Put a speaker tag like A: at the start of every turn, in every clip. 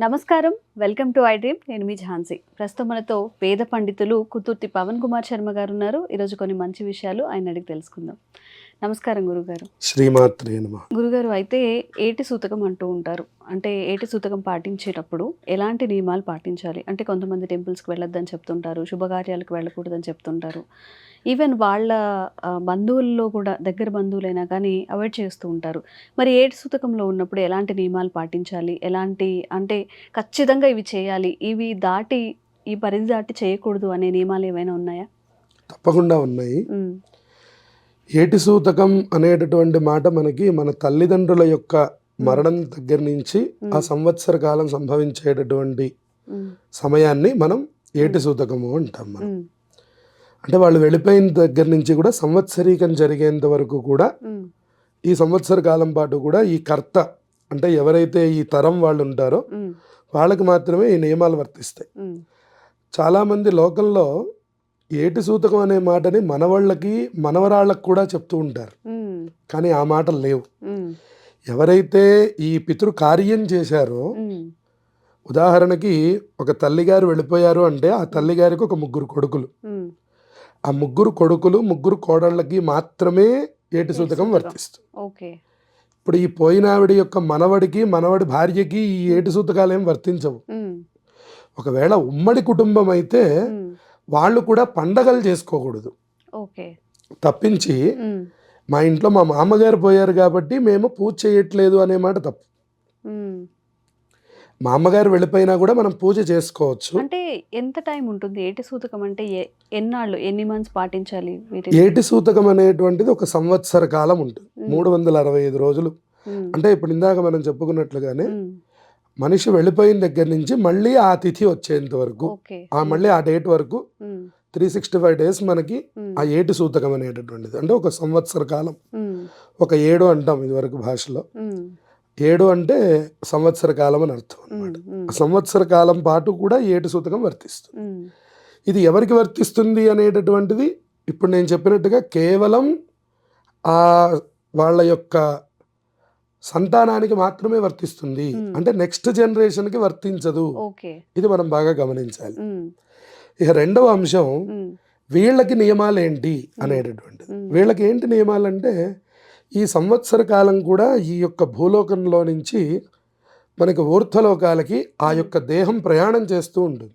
A: నమస్కారం. Welcome to I dream. నేను మీ ఝాన్సీ. ప్రస్తుతం మనతో వేద పండితులు కుతుర్తి పవన్ కుమార్ శర్మ గారు ఉన్నారు. ఈరోజు కొన్ని మంచి విషయాలు ఆయన అడిగి తెలుసుకుందాం. నమస్కారం గురుగారు.
B: శ్రీమాత్రే నమ.
A: గురుగారు అయితే ఏటి సూతకం అంటూ ఉంటారు. అంటే ఏటి సూతకం పాటించేటప్పుడు ఎలాంటి నియమాలు పాటించాలి? అంటే కొంతమంది టెంపుల్స్కి వెళ్ళొద్దని చెప్తుంటారు శుభకార్యాలకు వెళ్ళకూడదని చెప్తుంటారు. ఈవెన్ వాళ్ళ బంధువుల్లో కూడా దగ్గర బంధువులైనా కానీ అవాయిడ్ చేస్తూ ఉంటారు. మరి ఏటి సూతకంలో ఉన్నప్పుడు ఎలాంటి నియమాలు పాటించాలి? ఎలాంటి అంటే ఖచ్చితంగా ఇవి చేయాలి. ఇవి దాటి ఈ పరిధి దాటి చేయకూడదు అనే నియమాలు ఏమైనా ఉన్నాయా?
B: తప్పకుండా ఉన్నాయి. ఏటి సూతకం అనేటటువంటి మాట మనకి మన తల్లిదండ్రుల యొక్క మరణం దగ్గర నుంచి ఆ సంవత్సర కాలం సంభవించేటటువంటి సమయాన్ని మనం ఏటి సూతకము అంటాం మనం. అంటే వాళ్ళు వెళ్ళిపోయిన దగ్గర నుంచి కూడా సంవత్సరీకం జరిగేంత వరకు కూడా ఈ సంవత్సర కాలం పాటు కూడా ఈ కర్త అంటే ఎవరైతే ఈ తరం వాళ్ళు ఉంటారో వాళ్ళకి మాత్రమే ఈ నియమాలు వర్తిస్తాయి. చాలామంది లోకంలో ఏటి సూతకం అనే మాటని మనవాళ్ళకి మనవరాళ్ళకి కూడా చెప్తూ ఉంటారు. కానీ ఆ మాటలు లేవు. ఎవరైతే ఈ పితృ కార్యం చేశారో ఉదాహరణకి ఒక తల్లిగారు వెళ్ళిపోయారు అంటే ఆ తల్లిగారికి ఒక ముగ్గురు కొడుకులు. ఆ ముగ్గురు కొడుకులు ముగ్గురు కోడళ్ళకి మాత్రమే ఏటి సూతకం. వర్తిస్తుంది
A: ఓకే.
B: ఇప్పుడు ఈ పోయిన ఆవిడ యొక్క మనవడికి మనవడి భార్యకి ఈ ఏటి సూతకాలు ఏం వర్తించవు. ఒకవేళ ఉమ్మడి కుటుంబం అయితే వాళ్ళు కూడా పండగలు చేసుకోకూడదు.
A: ఓకే.
B: తప్పించి మా ఇంట్లో మా మామగారు పోయారు కాబట్టి మేము పూజ చేయట్లేదు అనే మాట తప్పు. మా అమ్మగారు వెళ్ళిపోయినా కూడా మనం పూజ చేసుకోవచ్చు.
A: అంటే ఎంత టైం ఉంటుంది? ఏటి సూతకం అంటే ఎన్నాళ్ళు? ఎన్ని మంత్స్ పాటించాలి
B: ఏటి సూతకం అనేటువంటిది ఒక సంవత్సర కాలం ఉంటుంది. మూడు వందల అరవై ఐదు రోజులు. అంటే ఇప్పుడు ఇందాక మనం చెప్పుకున్నట్లుగానే మనిషి వెళ్ళిపోయిన దగ్గర నుంచి మళ్ళీ ఆ తిథి వచ్చేంత వరకు ఆ మళ్ళీ ఆ డేట్ వరకు త్రీ సిక్స్టీ ఫైవ్ డేస్ మనకి ఆ ఏటి సూతకం అనేటటువంటిది అంటే ఒక సంవత్సర కాలం. ఒక ఏడు అంటాం ఇదివరకు భాషలో. ఏడు అంటే సంవత్సర కాలం అని అర్థం ఆ సంవత్సర కాలం పాటు కూడా ఏటి సూతకం వర్తిస్తుంది. ఇది ఎవరికి వర్తిస్తుంది అనేటటువంటిది ఇప్పుడు నేను చెప్పినట్టుగా కేవలం ఆ వాళ్ళ యొక్క సంతానానికి మాత్రమే వర్తిస్తుంది. అంటే నెక్స్ట్ జనరేషన్కి వర్తించదు. ఇది మనం బాగా గమనించాలి. ఇక రెండవ అంశం వీళ్ళకి నియమాలు ఏంటి అనేటటువంటిది. వీళ్ళకి ఏంటి నియమాలు అంటే ఈ సంవత్సర కాలం కూడా ఈ యొక్క భూలోకంలో నుంచి మనకి ఊర్ధ్వలోకాలకి ఆ యొక్క దేహం ప్రయాణం చేస్తూ ఉంటుంది.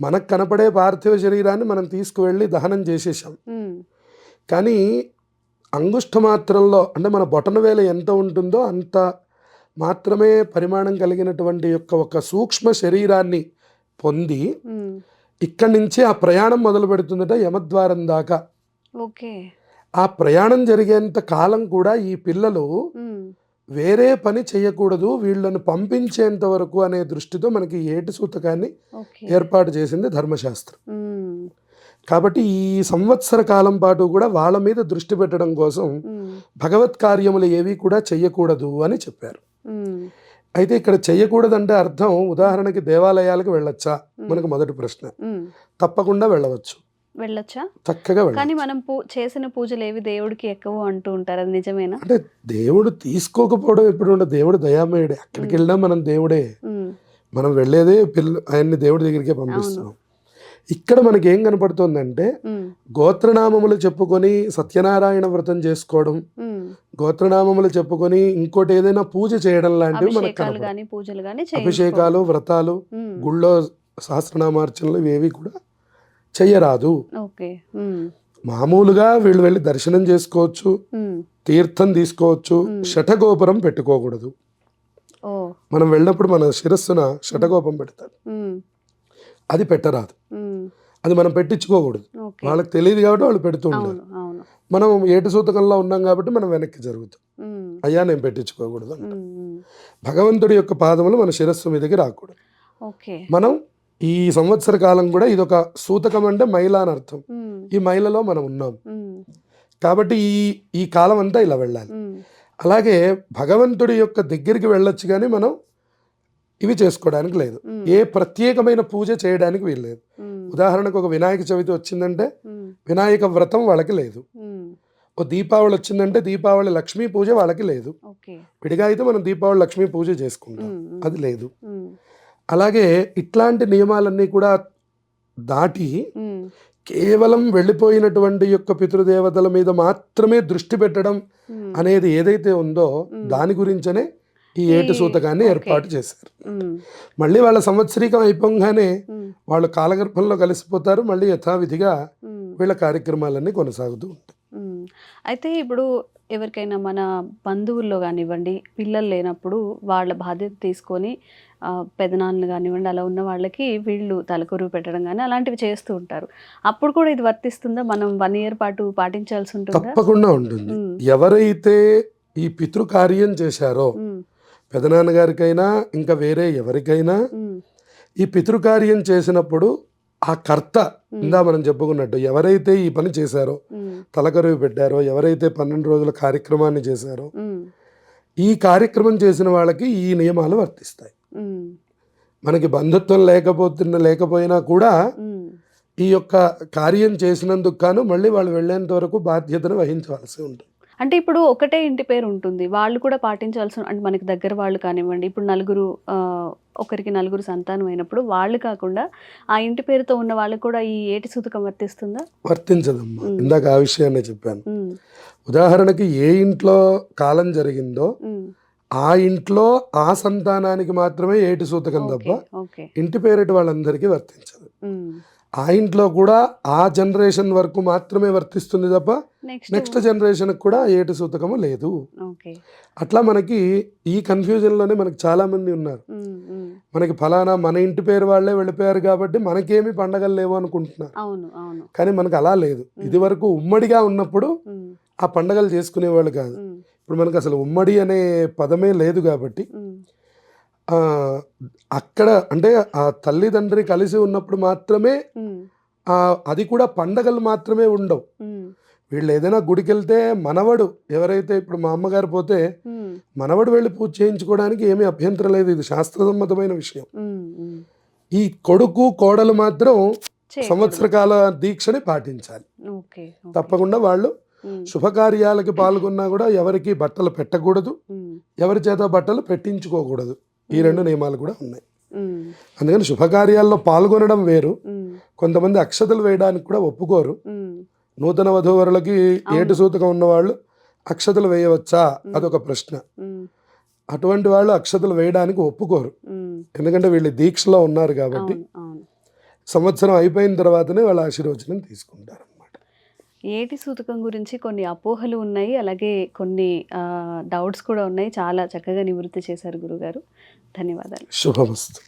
B: మనకు కనపడే పార్థివ శరీరాన్ని మనం తీసుకువెళ్ళి దహనం చేసేసాం కానీ అంగుష్ట మాత్రంలో అంటే మన బొటన వేల ఎంత ఉంటుందో అంత మాత్రమే పరిమాణం కలిగినటువంటి యొక్క ఒక సూక్ష్మ శరీరాన్ని పొంది ఇక్కడి నుంచి ఆ ప్రయాణం మొదలు పెడుతుందట యమద్వారం దాకా.
A: ఓకే.
B: ఆ ప్రయాణం జరిగేంత కాలం కూడా ఈ పిల్లలు వేరే పని చేయకూడదు వీళ్ళని పంపించేంత వరకు అనే దృష్టితో మనకి ఏటి సూతకాన్ని ఏర్పాటు చేసింది ధర్మశాస్త్రం. కాబట్టి ఈ సంవత్సర కాలం పాటు కూడా వాళ్ళ మీద దృష్టి పెట్టడం కోసం భగవత్ కార్యములు ఏవి కూడా చెయ్యకూడదు అని చెప్పారు. అయితే ఇక్కడ చెయ్యకూడదంటే అర్థం ఉదాహరణకి దేవాలయాలకు వెళ్ళొచ్చా? మనకు మొదటి ప్రశ్న. తప్పకుండా వెళ్ళవచ్చు.
A: వెళ్ళొచ్చా?
B: చక్కగా
A: కానీ మనం చేసిన పూజలు ఏవి దేవుడికి ఎక్కువ అంటూ ఉంటారు అది నిజమేనా?
B: అంటే దేవుడు తీసుకోకపోవడం ఎప్పుడు ఉండదు. దేవుడు దయామయుడే. అక్కడికి వెళ్ళినా మనం దేవుడే. మనం వెళ్ళేదే పిల్ల ఆయన్ని దేవుడి దగ్గరికే పంపిస్తున్నాం. ఇక్కడ మనకి ఏం కనపడుతుందంటే గోత్రనామములు చెప్పుకొని సత్యనారాయణ వ్రతం చేసుకోవడం. గోత్రనామములు చెప్పుకొని ఇంకోటి ఏదైనా పూజ చేయడం లాంటివి మనకు
A: అభిషేకాలు
B: వ్రతాలు గుళ్ళో సహస్రనామార్చనలు ఇవేవి కూడా చెయ్యరాదు. మామూలుగా వీళ్ళు వెళ్ళి దర్శనం చేసుకోవచ్చు తీర్థం తీసుకోవచ్చు. శఠగోపురం పెట్టుకోకూడదు. మనం వెళ్ళినప్పుడు మన శిరస్సున శఠగోపం పెడతారు. అది పెట్టరాదు. అది మనం పెట్టించుకోకూడదు. వాళ్ళకి తెలియదు కాబట్టి వాళ్ళు పెడుతూ ఉంటారు మనం ఏటు సూతకంలో ఉన్నాం కాబట్టి మనం వెనక్కి జరుగుతాం. అయ్యా నేను పెట్టించుకోకూడదు భగవంతుడి యొక్క పాదములు మన శిరస్సు మీదకి రాకూడదు. మనం ఈ సంవత్సర కాలం కూడా ఇదొక సూతకం అంటే మైల అని అర్థం. ఈ మైలలో మనం ఉన్నాం. కాబట్టి ఈ ఈ కాలం అంతా ఇలా వెళ్ళాలి. అలాగే భగవంతుడి యొక్క దగ్గరికి వెళ్ళొచ్చు కానీ మనం ఇవి చేసుకోవడానికి లేదు. ఏ ప్రత్యేకమైన పూజ చేయడానికి వీల్లేదు. ఉదాహరణకు ఒక వినాయక చవితి వచ్చిందంటే వినాయక వ్రతం వాళ్ళకి లేదు. ఓ దీపావళి వచ్చిందంటే దీపావళి లక్ష్మీ పూజ వాళ్ళకి లేదు. విడిగా అయితే మనం దీపావళి లక్ష్మీ పూజ చేసుకుంటాం. అది లేదు. అలాగే ఇట్లాంటి నియమాలన్నీ కూడా దాటి కేవలం వెళ్ళిపోయినటువంటి యొక్క పితృదేవతల మీద మాత్రమే దృష్టి పెట్టడం అనేది ఏదైతే ఉందో. దాని గురించనే ఈ ఏటు సూతకాన్ని. ఏర్పాటు చేశారు మళ్ళీ వాళ్ళ సంవత్సరీకం అయిపోగానే వాళ్ళు కాలగర్భంలో కలిసిపోతారు మళ్ళీ యథావిధిగా. వీళ్ళ కార్యక్రమాలన్నీ కొనసాగుతూ ఉంటాయి.
A: అయితే ఇప్పుడు ఎవరికైనా మన బంధువుల్లో కానివ్వండి పిల్లలు లేనప్పుడు వాళ్ళ బాధ్యత తీసుకొని పెదనాన్నలు కానివ్వండి అలా ఉన్న వాళ్ళకి వీళ్ళు తలకొరువు పెట్టడం కానీ అలాంటివి చేస్తూ ఉంటారు అప్పుడు కూడా ఇది వర్తిస్తుందా మనం వన్ ఇయర్ పాటు పాటించాల్సి ఉంటుందా
B: తప్పకుండా ఉంటుంది. ఎవరైతే ఈ పితృకార్యం చేశారో. పెదనాన్నగారికైనా ఇంకా వేరే ఎవరికైనా. ఈ పితృకార్యం చేసినప్పుడు ఆ కర్త. ఇందా మనం చెప్పుకున్నట్టు ఎవరైతే ఈ పని చేశారో. తలకరువు పెట్టారో ఎవరైతే పన్నెండు రోజుల కార్యక్రమాన్ని చేశారో. ఈ కార్యక్రమం చేసిన వాళ్ళకి ఈ నియమాలు వర్తిస్తాయి. మనకి బంధుత్వం లేకపోతున్న లేకపోయినా కూడా. ఈ యొక్క కార్యం చేసినందుకు గాను మళ్ళీ వాళ్ళు వెళ్ళేంత వరకు బాధ్యతను వహించవలసి ఉంటుంది
A: అంటే ఇప్పుడు ఒకటే ఇంటి పేరు ఉంటుంది వాళ్ళు కూడా పాటించాల్సిన అంటే మనకి దగ్గర వాళ్ళు కానివ్వండి ఇప్పుడు నలుగురు ఒకరికి నలుగురు సంతానం అయినప్పుడు వాళ్ళు కాకుండా ఆ ఇంటి పేరుతో ఉన్న వాళ్ళకి కూడా ఈ ఏటి సూతకం వర్తిస్తుందా
B: వర్తించదమ్మా
A: మ్మ్.
B: ఇందాక ఆ విషయాన్ని చెప్పాను. ఉదాహరణకి ఏ ఇంట్లో కాలం జరిగిందో. ఆ ఇంట్లో ఆ సంతానానికి మాత్రమే ఏటి సూతకం తప్ప ఇంటి పేరిటి వాళ్ళందరికీ వర్తించదు. ఆ ఇంట్లో కూడా ఆ జనరేషన్ వరకు మాత్రమే వర్తిస్తుంది తప్ప
A: నెక్స్ట్
B: జనరేషన్కి కూడా ఏటి సూతకము లేదు. అట్లా మనకి ఈ కన్ఫ్యూజన్లోనే మనకి చాలా మంది ఉన్నారు. మనకి ఫలానా మన ఇంటి పేరు వాళ్ళే వెళ్ళిపోయారు కాబట్టి మనకేమి పండగలు లేవు అనుకుంటున్నారు. కానీ మనకు అలా లేదు. ఇది వరకు ఉమ్మడిగా ఉన్నప్పుడు. ఆ పండగలు చేసుకునేవాళ్ళు కాదు. ఇప్పుడు మనకు అసలు ఉమ్మడి అనే పదమే లేదు కాబట్టి అక్కడ అంటే ఆ తల్లిదండ్రి కలిసి ఉన్నప్పుడు మాత్రమే అది కూడా పండగలు మాత్రమే ఉండవు. వీళ్ళు ఏదైనా గుడికి వెళ్తే మనవడు ఎవరైతే ఇప్పుడు మా అమ్మగారు పోతే. మనవడు వెళ్ళి పూజ చేయించుకోవడానికి ఏమీ అభ్యంతరం లేదు ఇది శాస్త్రసమ్మతమైన విషయం. ఈ కొడుకు కోడలు మాత్రం. సంవత్సర కాల దీక్షని పాటించాలి. తప్పకుండా వాళ్ళు. శుభకార్యాలకి పాల్గొన్నా కూడా ఎవరికి బట్టలు పెట్టకూడదు. ఎవరి చేత బట్టలు పెట్టించుకోకూడదు. ఈ రెండు నియమాలు కూడా ఉన్నాయి. అందుకని శుభకార్యాల్లో పాల్గొనడం వేరు. కొంతమంది అక్షతలు వేయడానికి కూడా ఒప్పుకోరు. నూతన వధూవరులకి ఏటు సూతకం ఉన్నవాళ్ళు అక్షతలు వేయవచ్చా? అదొక ప్రశ్న. అటువంటి వాళ్ళు అక్షతలు వేయడానికి ఒప్పుకోరు. ఎందుకంటే వీళ్ళు దీక్షలో ఉన్నారు కాబట్టి సంవత్సరం అయిపోయిన తర్వాతనే వాళ్ళ ఆశీర్వచనం తీసుకుంటారు.
A: ఏటి సూతకం గురించి కొన్ని అపోహలు ఉన్నాయి. అలాగే కొన్ని డౌట్స్ కూడా ఉన్నాయి. చాలా చక్కగా నివృత్తి చేశారు గురుగారు. ధన్యవాదాలు.
B: శుభమస్తు.